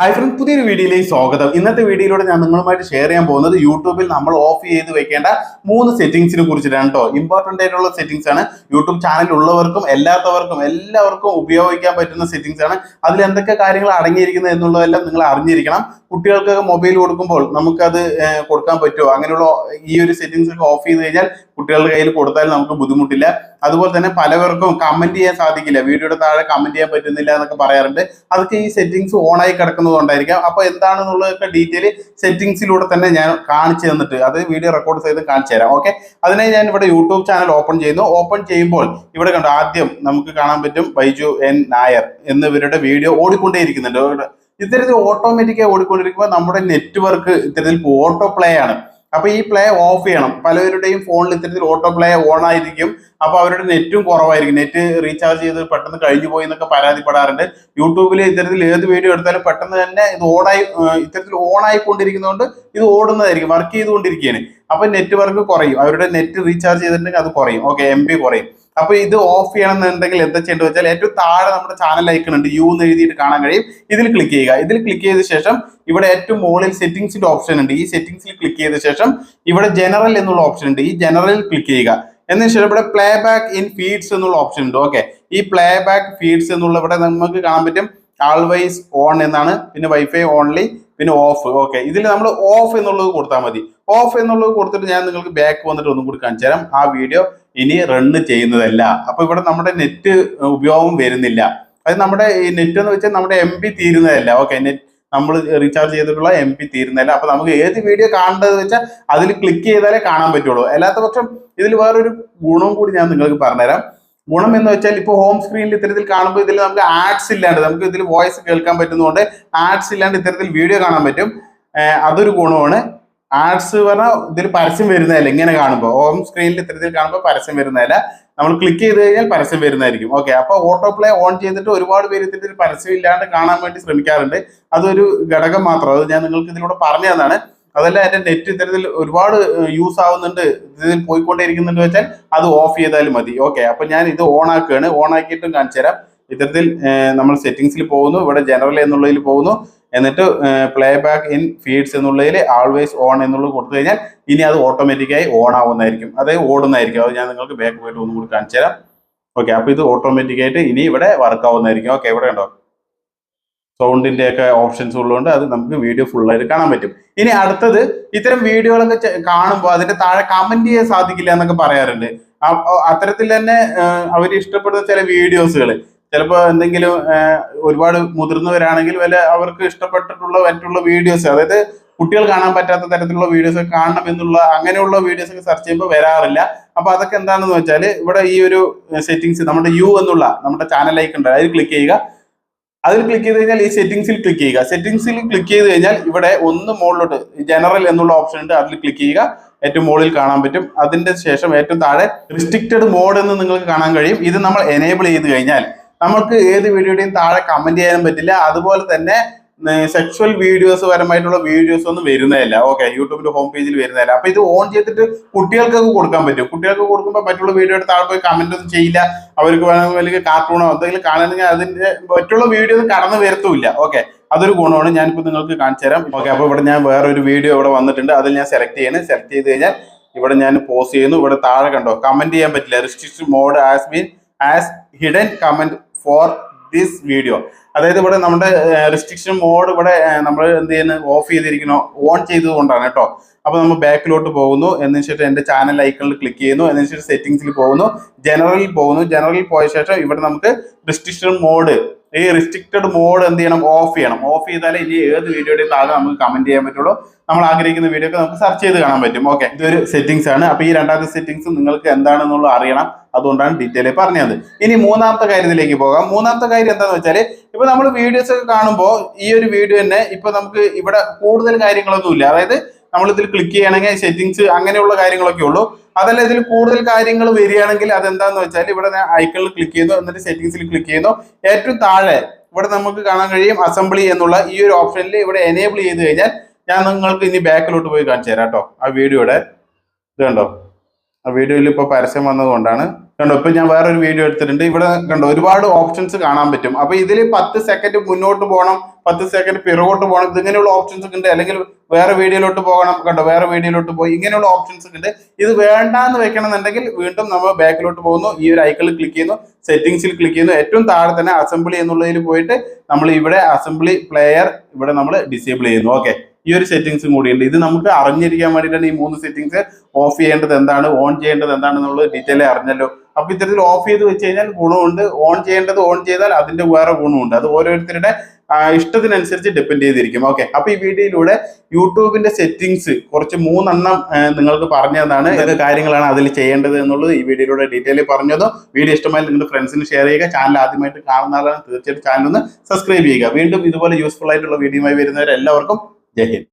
Hi friends പുതിയൊരു വീഡിയോയിലേക്ക് സ്വാഗതം. ഇന്നത്തെ വീഡിയോയിലൂടെ ഞാൻ നിങ്ങളുമായിട്ട് ഷെയർ ചെയ്യാൻ പോകുന്നത് യൂട്യൂബിൽ നമ്മൾ ഓഫ് ചെയ്ത് വെക്കേണ്ട മൂന്ന് സെറ്റിംഗ്സിനെ കുറിച്ചിട്ടാണ് കേട്ടോ. ഇമ്പോർട്ടന്റ് ആയിട്ടുള്ള സെറ്റിംഗ്സ് ആണ്. യൂട്യൂബ് ചാനൽ ഉള്ളവർക്കും എല്ലാത്തവർക്കും എല്ലാവർക്കും ഉപയോഗിക്കാൻ പറ്റുന്ന സെറ്റിംഗ്സ് ആണ്. അതിൽ എന്തൊക്കെ കാര്യങ്ങൾ അടങ്ങിയിരിക്കുന്നത് എന്നുള്ളതെല്ലാം നിങ്ങൾ അറിഞ്ഞിരിക്കണം. കുട്ടികൾക്കൊക്കെ മൊബൈൽ കൊടുക്കുമ്പോൾ നമുക്കത് കൊടുക്കാൻ പറ്റുമോ? അങ്ങനെയുള്ള ഈ ഒരു സെറ്റിംഗ്സ് ഒക്കെ ഓഫ് ചെയ്ത് കഴിഞ്ഞാൽ കുട്ടികളുടെ കയ്യിൽ കൊടുത്താൽ നമുക്ക് ബുദ്ധിമുട്ടില്ല. അതുപോലെ തന്നെ പലവർക്കും കമന്റ് ചെയ്യാൻ സാധിക്കില്ല. വീഡിയോയുടെ താഴെ കമന്റ് ചെയ്യാൻ പറ്റുന്നില്ല എന്നൊക്കെ പറയാറുണ്ട്. അതൊക്കെ ഈ സെറ്റിംഗ്സ് ഓൺ ആയി കിടക്കുന്നതുകൊണ്ടായിരിക്കാം അപ്പൊ എന്താണെന്നുള്ളതൊക്കെ ഡീറ്റെയിൽ സെറ്റിങ്സിലൂടെ തന്നെ ഞാൻ കാണിച്ചു തന്നിട്ട് അത് വീഡിയോ റെക്കോർഡ് ചെയ്ത് കാണിച്ചു തരാം. ഓക്കെ അതിനെ ഞാൻ ഇവിടെ യൂട്യൂബ് ചാനൽ ഓപ്പൺ ചെയ്യുന്നു. ഓപ്പൺ ചെയ്യുമ്പോൾ ഇവിടെ കണ്ടു ആദ്യം നമുക്ക് കാണാൻ പറ്റും ബൈജു എൻ നായർ എന്നിവരുടെ വീഡിയോ ഓടിക്കൊണ്ടേയിരിക്കുന്നുണ്ട്. ഇത്തരത്തിൽ ഓട്ടോമാറ്റിക്കായി ഓടിക്കൊണ്ടിരിക്കുമ്പോൾ നമ്മുടെ നെറ്റ്വർക്ക് ഇത്തരത്തിൽ ഓട്ടോ പ്ലേ ആണ്. അപ്പൊ ഈ പ്ലേ ഓഫ് ചെയ്യണം. പലവരുടെയും ഫോണിൽ ഇത്തരത്തിൽ ഓട്ടോ പ്ലേ ഓൺ ആയിരിക്കും. അപ്പൊ അവരുടെ നെറ്റും കുറവായിരിക്കും. നെറ്റ് റീചാർജ് ചെയ്ത് പെട്ടെന്ന് കഴിഞ്ഞു പോയി എന്നൊക്കെ പരാതിപ്പെടാറുണ്ട്. യൂട്യൂബിൽ ഇത്തരത്തിൽ ഏത് വീഡിയോ എടുത്താലും പെട്ടെന്ന് തന്നെ ഇത് ഓണായി ഇത്തരത്തിൽ ഓൺ ആയിക്കൊണ്ടിരിക്കുന്നതുകൊണ്ട് ഇത് ഓടുന്നതായിരിക്കും വർക്ക് ചെയ്തുകൊണ്ടിരിക്കുകയാണ്. അപ്പൊ നെറ്റ്വർക്ക് കുറയും. അവരുടെ നെറ്റ് റീചാർജ് ചെയ്തിട്ടുണ്ടെങ്കിൽ അത് കുറയും. ഓക്കെ എം കുറയും. അപ്പൊ ഇത് ഓഫ് ചെയ്യണമെന്നുണ്ടെങ്കിൽ എന്താ ചെയ്യേണ്ടത് വെച്ചാൽ ഏറ്റവും താഴെ നമ്മുടെ ചാനൽ ഐക്കൺ ഉണ്ട്. യു എന്ന് എഴുതിയിട്ട് കാണാൻ കഴിയും. ഇതിൽ ക്ലിക്ക് ചെയ്യുക. ഇതിൽ ക്ലിക്ക് ചെയ്ത ശേഷം ഇവിടെ ഏറ്റവും മുകളിൽ സെറ്റിംഗ്സിന്റെ ഓപ്ഷൻ ഉണ്ട്. ഈ സെറ്റിംഗ്സിൽ ക്ലിക്ക് ചെയ്ത ശേഷം ഇവിടെ ജനറൽ എന്നുള്ള ഓപ്ഷൻ ഉണ്ട്. ഈ ജനറലിൽ ക്ലിക്ക് ചെയ്യുക. എന്നതിന് ശേഷം ഇവിടെ പ്ലേ ബാക്ക് ഇൻ ഫീഡ്സ് എന്നുള്ള ഓപ്ഷൻ ഉണ്ട്. ഓക്കെ ഈ പ്ലേ ബാക്ക് ഫീഡ്സ് എന്നുള്ള ഇവിടെ നമുക്ക് കാണാൻ പറ്റും. ആൾവൈസ് ഓൺ എന്നാണ്. പിന്നെ വൈഫൈ ഓൺലി പിന്നെ ഓഫ് ഓക്കെ ഇതിൽ നമ്മൾ ഓഫ് എന്നുള്ളത് കൊടുത്താൽ മതി. ഓഫ് എന്നുള്ളത് കൊടുത്തിട്ട് ഞാൻ നിങ്ങൾക്ക് ബാക്ക് വന്നിട്ട് ഒന്നും കൂടി കാണിച്ചു തരാം. ആ വീഡിയോ ഇനി റണ്ണ് ചെയ്യുന്നതല്ല. അപ്പൊ ഇവിടെ നമ്മുടെ നെറ്റ് ഉപയോഗം വരുന്നില്ല. അത് നമ്മുടെ ഈ നെറ്റ് എന്ന് വെച്ചാൽ നമ്മുടെ എം പി തീരുന്നതല്ല. ഓക്കെ നെറ്റ് നമ്മൾ റീചാർജ് ചെയ്തിട്ടുള്ള എം പി തീരുന്നില്ല അപ്പൊ നമുക്ക് ഏത് വീഡിയോ കാണേണ്ടത് വെച്ചാൽ അതിൽ ക്ലിക്ക് ചെയ്താലേ കാണാൻ പറ്റുള്ളൂ. അല്ലാത്ത പക്ഷം ഇതിൽ വേറൊരു ഗുണവും കൂടി ഞാൻ നിങ്ങൾക്ക് പറഞ്ഞുതരാം. ഗുണം എന്ന് വെച്ചാൽ ഇപ്പോൾ ഹോം സ്ക്രീനിൽ ഇത്തരത്തിൽ കാണുമ്പോൾ ഇതിൽ നമുക്ക് ആഡ്സ് ഇല്ലാണ്ട് നമുക്ക് ഇതിൽ വോയിസ് കേൾക്കാൻ പറ്റുന്നതുകൊണ്ട് ആഡ്സ് ഇല്ലാണ്ട് ഇത്തരത്തിൽ വീഡിയോ കാണാൻ പറ്റും. അതൊരു ഗുണമാണ്. ആഡ്സ് പറഞ്ഞാൽ ഇതിൽ പരസ്യം വരുന്നതല്ല ഇങ്ങനെ കാണുമ്പോൾ ഹോം സ്ക്രീനിൽ ഇത്തരത്തിൽ കാണുമ്പോൾ പരസ്യം വരുന്നതല്ല. നമ്മൾ ക്ലിക്ക് ചെയ്ത് കഴിഞ്ഞാൽ പരസ്യം വരുന്നതായിരിക്കും. ഓക്കെ അപ്പോൾ ഓട്ടോ പ്ലേ ഓൺ ചെയ്തിട്ട് ഒരുപാട് പേര് ഇത്തരത്തിൽ പരസ്യം ഇല്ലാണ്ട് കാണാൻ വേണ്ടി ശ്രമിക്കാറുണ്ട്. അതൊരു ഘടകം മാത്രം. അത് ഞാൻ നിങ്ങൾക്ക് ഇതിലൂടെ പറഞ്ഞു തന്നാണ് അതല്ല എന്റെ നെറ്റ് ഇത്തരത്തിൽ ഒരുപാട് യൂസ് ആവുന്നുണ്ട് ഇതിൽ പോയിക്കൊണ്ടേയിരിക്കുന്നുണ്ട് വെച്ചാൽ അത് ഓഫ് ചെയ്താലും മതി. ഓക്കെ അപ്പൊ ഞാൻ ഇത് ഓൺ ആക്കുകയാണ്. ഓൺ ആക്കിയിട്ടും കാണിച്ചു തരാം. ഇത്തരത്തിൽ നമ്മൾ സെറ്റിംഗ്സിൽ പോകുന്നു ഇവിടെ ജനറൽ എന്നുള്ളതിൽ പോകുന്നു. എന്നിട്ട് പ്ലേ ബാക്ക് ഇൻ ഫീഡ്സ് എന്നുള്ളതിൽ ആൾവേസ് ഓൺ എന്നുള്ളത് കൊടുത്തു കഴിഞ്ഞാൽ ഇനി അത് ഓട്ടോമാറ്റിക്കായി ഓൺ ആവുന്നതായിരിക്കും. അത് ഓടുന്നതായിരിക്കും. അത് ഞാൻ നിങ്ങൾക്ക് ബാക്ക് പോയിട്ട് ഒന്നും കൂടി കാണിച്ചു തരാം. ഓക്കെ അപ്പൊ ഇത് ഓട്ടോമാറ്റിക്കായിട്ട് ഇനി ഇവിടെ വർക്ക് ആവുന്നതായിരിക്കും. ഓക്കെ ഇവിടെ ഉണ്ടോ സൗണ്ടിന്റെ ഒക്കെ ഓപ്ഷൻസ് ഉള്ളതുകൊണ്ട് അത് നമുക്ക് വീഡിയോ ഫുള്ളായിട്ട് കാണാൻ പറ്റും. ഇനി അടുത്തത് ഇത്തരം വീഡിയോകളൊക്കെ കാണുമ്പോൾ അതിന്റെ താഴെ കമന്റ് ചെയ്യാൻ സാധിക്കില്ല എന്നൊക്കെ പറയാറുണ്ട്. അത്തരത്തിൽ തന്നെ അവർ ഇഷ്ടപ്പെടുന്ന ചില വീഡിയോസുകൾ ചിലപ്പോൾ എന്തെങ്കിലും ഒരുപാട് മുതിർന്നവരാണെങ്കിൽ വല്ല അവർക്ക് ഇഷ്ടപ്പെട്ടിട്ടുള്ള മറ്റുള്ള വീഡിയോസ് അതായത് കുട്ടികൾ കാണാൻ പറ്റാത്ത തരത്തിലുള്ള വീഡിയോസ് ഒക്കെ കാണണം എന്നുള്ള അങ്ങനെയുള്ള വീഡിയോസ് ഒക്കെ സെർച്ച് ചെയ്യുമ്പോൾ വരാറില്ല. അപ്പൊ അതൊക്കെ എന്താണെന്ന് വെച്ചാൽ ഇവിടെ ഈ ഒരു സെറ്റിങ്സ് നമ്മുടെ യു എന്നുള്ള നമ്മുടെ ചാനൽ ഐക്കൺ ഉണ്ട്. അതിൽ ക്ലിക്ക് ചെയ്യുക. അതിൽ ക്ലിക്ക് ചെയ്ത് കഴിഞ്ഞാൽ ഈ സെറ്റിംഗ്സിൽ ക്ലിക്ക് ചെയ്യുക. സെറ്റിംഗ്സിൽ ക്ലിക്ക് ചെയ്ത് കഴിഞ്ഞാൽ ഇവിടെ ഒന്ന് മുകളിലോട്ട് ജനറൽ എന്നുള്ള ഓപ്ഷൻ ഉണ്ട്. അതിൽ ക്ലിക്ക് ചെയ്യുക. ഏറ്റവും മുകളിൽ കാണാൻ പറ്റും. അതിന്റെ ശേഷം ഏറ്റവും താഴെ റിസ്ട്രിക്റ്റഡ് മോഡ് എന്ന് നിങ്ങൾക്ക് കാണാൻ കഴിയും. ഇത് നമ്മൾ എനേബിൾ ചെയ്ത് കഴിഞ്ഞാൽ നമുക്ക് ഏത് വീഡിയോയുടെയും താഴെ കമന്റ് ചെയ്യാനും പറ്റില്ല. അതുപോലെ തന്നെ സെക്ഷുവൽ വീഡിയോസ് പരമായിട്ടുള്ള വീഡിയോസ് ഒന്നും വരുന്നതല്ല. ഓക്കെ യൂട്യൂബിന്റെ ഹോം പേജിൽ വരുന്നതല്ല. അപ്പൊ ഇത് ഓൺ ചെയ്തിട്ട് കുട്ടികൾക്കൊക്കെ കൊടുക്കാൻ പറ്റും. കുട്ടികൾക്ക് കൊടുക്കുമ്പോൾ മറ്റുള്ള വീഡിയോയുടെ താഴെ പോയി കമന്റ് ഒന്നും ചെയ്യില്ല. അവർക്ക് വേണമെങ്കിൽ കാർട്ടൂണോ എന്തെങ്കിലും കാണണമെങ്കിൽ അതിന്റെ മറ്റുള്ള വീഡിയോ ഒന്നും കടന്നു വരത്തുമില്ല ഓക്കെ അതൊരു ഗുണമാണ്. ഞാനിപ്പോൾ നിങ്ങൾക്ക് കാണിച്ചു തരാം. ഓക്കെ അപ്പോൾ ഇവിടെ ഞാൻ വേറൊരു വീഡിയോ ഇവിടെ വന്നിട്ടുണ്ട്. അതിൽ ഞാൻ സെലക്ട് ചെയ്യണം. സെലക്ട് ചെയ്ത് കഴിഞ്ഞാൽ ഇവിടെ ഞാൻ പോസ് ചെയ്യുന്നു. ഇവിടെ താഴെ കണ്ടോ? കമന്റ് ചെയ്യാൻ പറ്റില്ല. Restriction mode as been as hidden comment for this video അതായത് ഇവിടെ നമ്മുടെ റെസ്ട്രിക്ഷൻ മോഡ് ഇവിടെ നമ്മൾ എന്ത് ചെയ്യുന്നു? ഓഫ് ചെയ്തിരിക്കണോ ഓൺ ചെയ്തുകൊണ്ടാണ് കേട്ടോ. അപ്പോൾ നമ്മൾ ബാക്കിലോട്ട് പോകുന്നു. എന്നതിന് ശേഷം എന്റെ ചാനൽ ഐക്കണിൽ ക്ലിക്ക് ചെയ്യുന്നു. എന്നതിന് ശേഷം സെറ്റിംഗ്സിൽ പോകുന്നു. ജനറലിൽ പോകുന്നു. ജനറലിൽ പോയ ശേഷം ഇവിടെ നമുക്ക് റെസ്ട്രിക്ഷൻ മോഡ് ഈ റിസ്ട്രിക്റ്റഡ് മോഡ് എന്ത് ചെയ്യണം? ഓഫ് ചെയ്യണം. ഓഫ് ചെയ്താലേ ഇനി ഏത് വീഡിയോയുടെ താഴെ നമുക്ക് കമന്റ് ചെയ്യാൻ പറ്റുള്ളൂ. നമ്മൾ ആഗ്രഹിക്കുന്ന വീഡിയോ ഒക്കെ നമുക്ക് സെർച്ച് ചെയ്ത് കാണാൻ പറ്റും. ഓക്കെ ഇതൊരു സെറ്റിംഗ്സ് ആണ്. അപ്പൊ ഈ രണ്ടാമത്തെ സെറ്റിംഗ്സ് നിങ്ങൾക്ക് എന്താണെന്നുള്ളത് അറിയണം. അതുകൊണ്ടാണ് ഡീറ്റെയിൽ പറഞ്ഞത്. ഇനി മൂന്നാമത്തെ കാര്യത്തിലേക്ക് പോകാം. മൂന്നാമത്തെ കാര്യം എന്താണെന്ന് വെച്ചാൽ ഇപ്പൊ നമ്മൾ വീഡിയോസ് ഒക്കെ കാണുമ്പോൾ ഈ ഒരു വീഡിയോ തന്നെ ഇപ്പൊ നമുക്ക് ഇവിടെ കൂടുതൽ കാര്യങ്ങളൊന്നും ഇല്ല അതായത് നമ്മൾ ഇതിൽ ക്ലിക്ക് ചെയ്യണമെങ്കിൽ സെറ്റിങ്സ് അങ്ങനെയുള്ള കാര്യങ്ങളൊക്കെ ഉള്ളൂ. അതല്ല ഇതിൽ കൂടുതൽ കാര്യങ്ങൾ വരികയാണെങ്കിൽ അതെന്താന്ന് വെച്ചാൽ ഇവിടെ ഐക്കണിൽ ക്ലിക്ക് ചെയ്യുന്നു എന്നിട്ട് സെറ്റിങ്സിൽ ക്ലിക്ക് ചെയ്യുന്നു. ഏറ്റവും താഴെ ഇവിടെ നമുക്ക് കാണാൻ കഴിയും അസംബ്ലി എന്നുള്ള ഈ ഒരു ഓപ്ഷനിൽ ഇവിടെ എനേബിൾ ചെയ്ത് കഴിഞ്ഞാൽ ഞാൻ നിങ്ങൾക്ക് ഇനി ബാക്കിലോട്ട് പോയി കാണിച്ചു തരാം കേട്ടോ. ആ വീഡിയോയുടെ ഇത് കണ്ടോ? ആ വീഡിയോയിൽ ഇപ്പോൾ പരസ്യം വന്നതുകൊണ്ടാണ് കണ്ടോ ഇപ്പൊ ഞാൻ വേറൊരു വീഡിയോ എടുത്തിട്ടുണ്ട്. ഇവിടെ കണ്ടോ ഒരുപാട് ഓപ്ഷൻസ് കാണാൻ പറ്റും. അപ്പൊ ഇതിൽ പത്ത് സെക്കൻഡ് മുന്നോട്ട് പോകണം പത്ത് സെക്കൻഡ് പിറകോട്ട് പോകണം ഇതിങ്ങനെയുള്ള ഓപ്ഷൻസ് ഒക്കെ ഉണ്ട്. അല്ലെങ്കിൽ വേറെ വീഡിയോയിലോട്ട് പോകണം കണ്ടോ വേറെ വീഡിയോയിലോട്ട് പോയി ഇങ്ങനെയുള്ള ഓപ്ഷൻസ് ഒക്കെ ഉണ്ട്. ഇത് വേണ്ടാന്ന് വെക്കണം എന്നുണ്ടെങ്കിൽ വീണ്ടും നമ്മൾ ബാക്കിലോട്ട് പോകുന്നു. ഈ ഒരു ഐക്കണിൽ ക്ലിക്ക് ചെയ്യുന്നു സെറ്റിംഗ്സിൽ ക്ലിക്ക് ചെയ്യുന്നു. ഏറ്റവും താഴെ തന്നെ അസംബ്ലി എന്നുള്ളതിൽ പോയിട്ട് നമ്മൾ ഇവിടെ അസംബ്ലി പ്ലെയർ ഇവിടെ നമ്മൾ ഡിസേബിൾ ചെയ്യുന്നു. ഓക്കെ ഈ ഒരു സെറ്റിങ്സും കൂടിയുണ്ട്. ഇത് നമുക്ക് അറിഞ്ഞിരിക്കാൻ വേണ്ടിയിട്ടാണ് ഈ മൂന്ന് സെറ്റിങ്സ് ഓഫ് ചെയ്യേണ്ടത് എന്താണ് ഓൺ ചെയ്യേണ്ടത് എന്താണെന്നുള്ളത് ഡീറ്റെയിൽ അറിഞ്ഞല്ലോ. അപ്പൊ ഇത്തരത്തിൽ ഓഫ് ചെയ്ത് വെച്ച് കഴിഞ്ഞാൽ ഗുണമുണ്ട്. ഓൺ ചെയ്യേണ്ടത് ഓൺ ചെയ്താൽ അതിന്റെ വേറെ ഗുണമുണ്ട്. അത് ഓരോരുത്തരുടെ ഇഷ്ടത്തിനനുസരിച്ച് ഡിപ്പെൻഡ് ചെയ്തിരിക്കും. ഓക്കെ അപ്പൊ ഈ വീഡിയോയിലൂടെ യൂട്യൂബിന്റെ സെറ്റിങ്സ് കുറച്ച് മൂന്നെണ്ണം നിങ്ങൾക്ക് പറഞ്ഞതാണ് ഏത് കാര്യങ്ങളാണ് അതിൽ ചെയ്യേണ്ടത് എന്നുള്ളത് ഈ വീഡിയോയിലൂടെ ഡീറ്റെയിൽ പറഞ്ഞതും. വീഡിയോ ഇഷ്ടമായി നിങ്ങളുടെ ഫ്രണ്ട്സിന് ഷെയർ ചെയ്യുക. ചാനൽ ആദ്യമായിട്ട് കാണുന്ന ആളാണ്. തീർച്ചയായിട്ടും ചാനൽ ഒന്ന് സബ്സ്ക്രൈബ് ചെയ്യുക. വീണ്ടും ഇതുപോലെ യൂസ്ഫുൾ ആയിട്ടുള്ള വീഡിയോയുമായി വരുന്നവരെല്ലാവർക്കും জয় হিন্দ